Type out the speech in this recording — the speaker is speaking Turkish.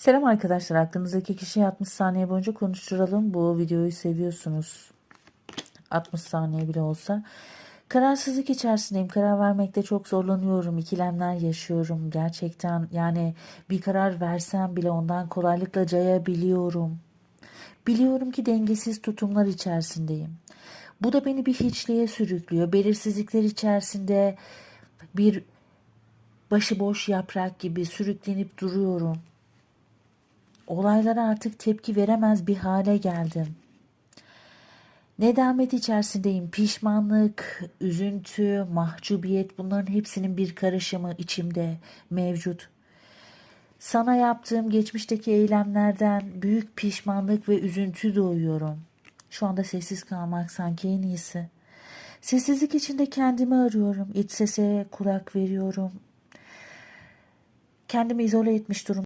Selam arkadaşlar. Aklınızdaki kişiyi 60 saniye boyunca konuşturalım. Bu videoyu seviyorsunuz. 60 saniye bile olsa. Kararsızlık içerisindeyim. Karar vermekte çok zorlanıyorum. İkilemler yaşıyorum. Gerçekten yani bir karar versem bile ondan kolaylıkla cayabiliyorum. Biliyorum ki dengesiz tutumlar içerisindeyim. Bu da beni bir hiçliğe sürüklüyor. Belirsizlikler içerisinde bir başıboş yaprak gibi sürüklenip duruyorum. Olaylara artık tepki veremez bir hale geldim. Nedamet içerisindeyim. Pişmanlık, üzüntü, mahcubiyet bunların hepsinin bir karışımı içimde mevcut. Sana yaptığım geçmişteki eylemlerden büyük pişmanlık ve üzüntü duyuyorum. Şu anda sessiz kalmak sanki en iyisi. Sessizlik içinde kendimi arıyorum. İç sese kulak veriyorum. Kendimi izole etmiş durum.